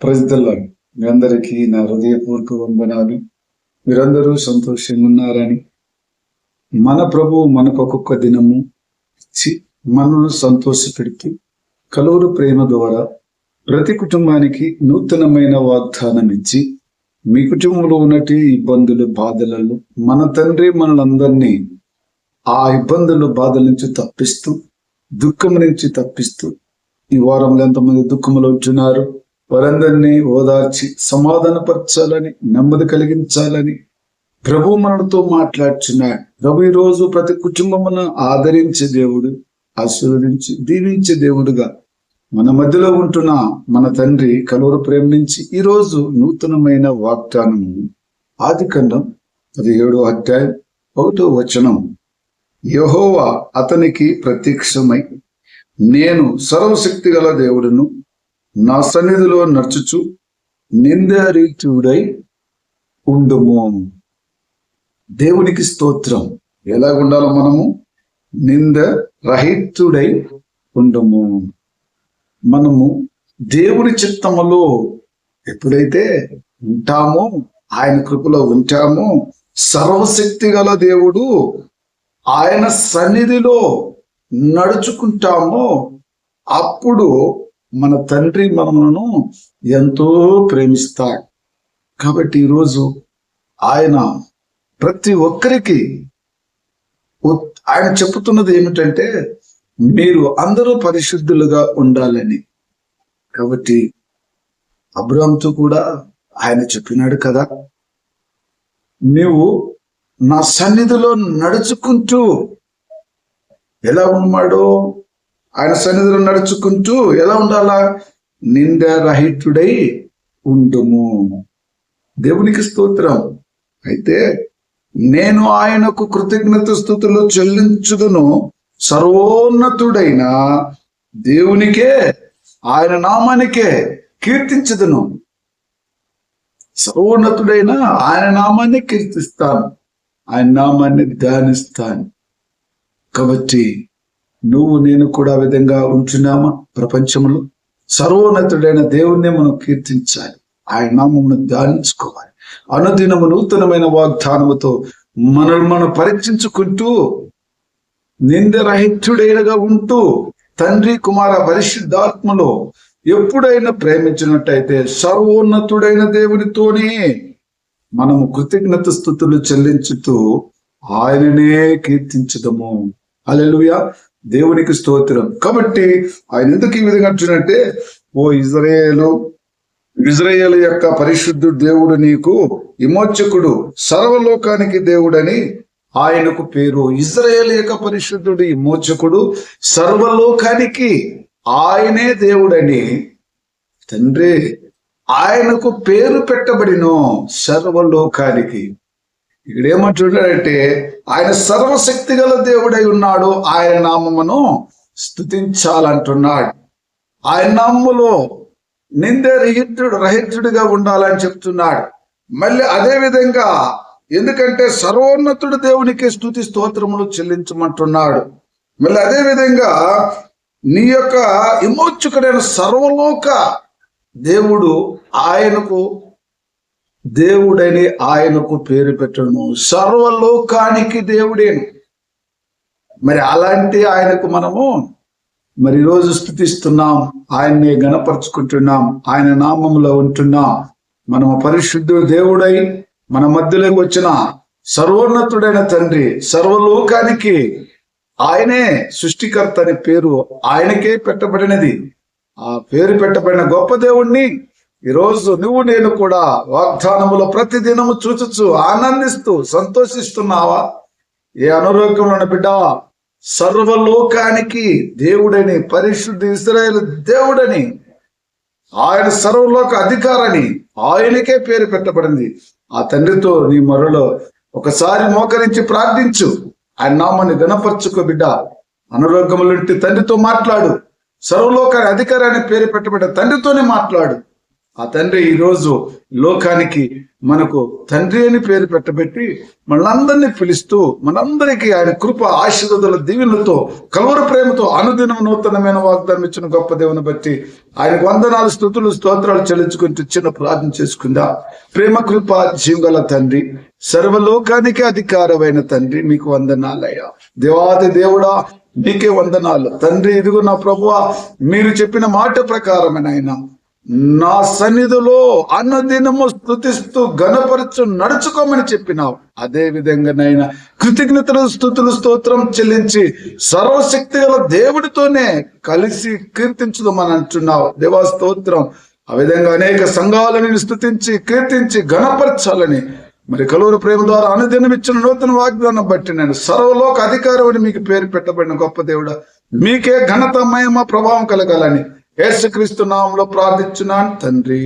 ప్రజల్లో మీ అందరికీ నా హృదయపూర్వక వందనాలు. మీరందరూ సంతోషంగా ఉన్నారని మన ప్రభు మనకు ఒక్కొక్క దినము ఇచ్చి మనను సంతోషపెడుతూ కలువురు ప్రేమ ద్వారా ప్రతి కుటుంబానికి నూతనమైన వాగ్దానం ఇచ్చి మీ కుటుంబంలో ఉన్నటి ఇబ్బందులు బాధలలో మన తండ్రి మనలందరినీ ఆ ఇబ్బందులు బాధల నుంచి తప్పిస్తూ దుఃఖం నుంచి తప్పిస్తూ ఈ వారంలో ఎంతమంది దుఃఖంలో ఉంటున్నారు? వారందరినీ ఓదార్చి సమాధానపరచాలని నెమ్మది కలిగించాలని ప్రభు మనతో మాట్లాడుచున్నాడు ప్రభు రోజు ప్రతి కుటుంబమును ఆదరించే దేవుడు ఆశీర్వదించి దీవించే దేవుడుగా మన మధ్యలో ఉంటున్న మన తండ్రి కలువరు ప్రేమ నుంచి ఈరోజు నూతనమైన వాగ్దానము ఆది ఖండం పదిహేడో అధ్యాయం ఒకటో వచనం. యహోవా అతనికి ప్రత్యక్షమై నేను సర్వశక్తి గల దేవుడును నా సన్నిధిలో నడుచుచు నిందారీతుడై ఉండుము. దేవునికి స్తోత్రం. ఎలా ఉండాలో మనము? నింద రహితుడై ఉండము. మనము దేవుని చిత్తములో ఎప్పుడైతే ఉంటామో ఆయన కృపలో ఉంటామో సర్వశక్తి గల దేవుడు ఆయన సన్నిధిలో నడుచుకుంటామో అప్పుడు మన తండ్రి మనములను ఎంతో ప్రేమిస్తాడు కాబట్టి ఈరోజు ఆయన ప్రతి ఒక్కరికి ఆయన చెప్తున్నది ఏమిటంటే మీరు అందరూ పరిశుద్ధులుగా ఉండాలని. కాబట్టి అబ్రామ్తో కూడా ఆయన చెప్పినాడు కదా నీవు నా సన్నిధిలో నడుచుకుంటూ ఎలా ఉన్నాడో ఆయన సన్నిధిలో నడుచుకుంటూ ఎలా ఉండాలా? నింద రహితుడై ఉండుము. దేవునికి స్తోత్రం. అయితే నేను ఆయనకు కృతజ్ఞత స్థుతులు చెల్లించుదును. సర్వోన్నతుడైన దేవునికే ఆయన నామానికే కీర్తించదును. సర్వోన్నతుడైన ఆయన నామాన్ని కీర్తిస్తాను. ఆయన నామాన్ని ధ్యానిస్తాను. కాబట్టి నువ్వు నేను కూడా ఆ విధంగా ఉంటున్నామా ప్రపంచంలో? సర్వోన్నతుడైన దేవుణ్ణి మనం కీర్తించాలి. ఆయన నామమును ధ్యానించుకోవాలి. అనుదినము నూతనమైన వాగ్దానముతో మనల్ని మనం పరీక్షించుకుంటూ నిందరహితుడైనగా ఉంటూ తండ్రి కుమార పరిశుద్ధాత్మలో ఎప్పుడైనా ప్రేమించినట్టయితే సర్వోన్నతుడైన దేవునితోనే మనము కృతజ్ఞత స్థుతులు చెల్లించుతూ ఆయననే కీర్తించదము. అలెలుయా దేవునికి స్తోత్రం. కాబట్టి ఆయన ఎందుకు ఈ విధంగా అంటున్నట్టే ఓ ఇజ్రాయేలు ఇజ్రాయేల్ యొక్క పరిశుద్ధుడు దేవుడు నీకు విమోచకుడు సర్వలోకానికి దేవుడని ఆయనకు పేరు. ఇజ్రాయేల్ యొక్క పరిశుద్ధుడు విమోచకుడు సర్వలోకానికి ఆయనే దేవుడని తండ్రి ఆయనకు పేరు పెట్టబడినో సర్వలోకానికి. ఇక్కడ ఏమంటున్నాడంటే ఆయన సర్వశక్తి గల దేవుడై ఉన్నాడు. ఆయన నామమును స్థుతించాలంటున్నాడు ఆయన నామములో నిందే రహితుడు రహితుడిగా ఉండాలని చెప్తున్నాడు. మళ్ళీ అదే విధంగా ఎందుకంటే సర్వోన్నతుడు దేవునికి స్థుతి స్తోత్రములు చెల్లించమంటున్నాడు. మళ్ళీ అదే విధంగా నీ యొక్క విమోచకుడైన సర్వలోక దేవుడు ఆయనకు దేవుడని ఆయనకు పేరు పెట్టను. సర్వలోకానికి దేవుడేను. మరి అలాంటి ఆయనకు మనము మరి ఈరోజు స్థుతిస్తున్నాం. ఆయన్ని గణపరుచుకుంటున్నాం. ఆయన నామములో ఉంటున్నాం. మనము పరిశుద్ధుడు దేవుడై మన మధ్యలోకి వచ్చిన సర్వోన్నతుడైన తండ్రి సర్వలోకానికి ఆయనే సృష్టికర్త అనే పేరు ఆయనకే పెట్టబడినది. ఆ పేరు పెట్టబడిన గొప్ప దేవుణ్ణి ఈరోజు నువ్వు నేను కూడా వాగ్దానములో ప్రతి దినము చూచుచు ఆనందిస్తూ సంతోషిస్తున్నావా? ఏ అనారోగ్యంలో బిడ్డ సర్వలోకానికి దేవుడని పరిశుద్ధ ఇస్రాయేల్ దేవుడని ఆయన సర్వలోక అధికారని ఆయనకే పేరు పెట్టబడింది. ఆ తండ్రితో నీ మరలో ఒకసారి మోకరించి ప్రార్థించు. ఆయన నామాన్ని గణపరచుకో బిడ్డ. అనారోగ్యములుంటి తండ్రితో మాట్లాడు. సర్వలోక అధికారాన్ని పేరు పెట్టబడ్డ తండ్రితోనే మాట్లాడు. ఆ తండ్రి ఈ రోజు లోకానికి మనకు తండ్రి అని పేరు పెట్టబెట్టి మనందరినీ పిలుస్తూ మనందరికీ ఆయన కృప ఆశీర్వదల దీవెనలతో కలువర ప్రేమతో అనుదినం నూతనమైన వాగ్దానం ఇచ్చిన గొప్ప దేవుని బట్టి ఆయనకు వందనాలు స్థుతులు స్తోత్రాలు చెల్లించుకుంటూ చిన్న ప్రార్థన చేసుకుందా? ప్రేమ కృప జీవగల తండ్రి సర్వలోకానికి అధికారమైన తండ్రి మీకు వందనాలయ్యా. దేవాది దేవుడా మీకే వందనాలు. తండ్రి ఇదిగో నా ప్రభువ మీరు చెప్పిన మాట ప్రకారమైన ఆయన నా సన్నిధిలో అన్నదినము స్థుతిస్తూ గణపరచు నడుచుకోమని చెప్పినావు. అదే విధంగా నైనా కృతజ్ఞతలు స్థుతులు స్తోత్రం చెల్లించి సర్వశక్తి గల దేవుడితోనే కలిసి కీర్తించుదామని అంటున్నావు. దేవా స్తోత్రం. ఆ విధంగా అనేక సంఘాలను స్థుతించి కీర్తించి గణపరచాలని మరి కలువురు ప్రేమ ద్వారా అనుదినం ఇచ్చిన నూతన వాగ్దానం బట్టి నేను సర్వలోక అధికారం అని మీకు పేరు పెట్టబడిన గొప్ప దేవుడు మీకే ఘనత మహిమ ప్రభావం కలగాలని యేసుక్రీస్తు నామంలో ప్రార్థించున్నాను తండ్రి.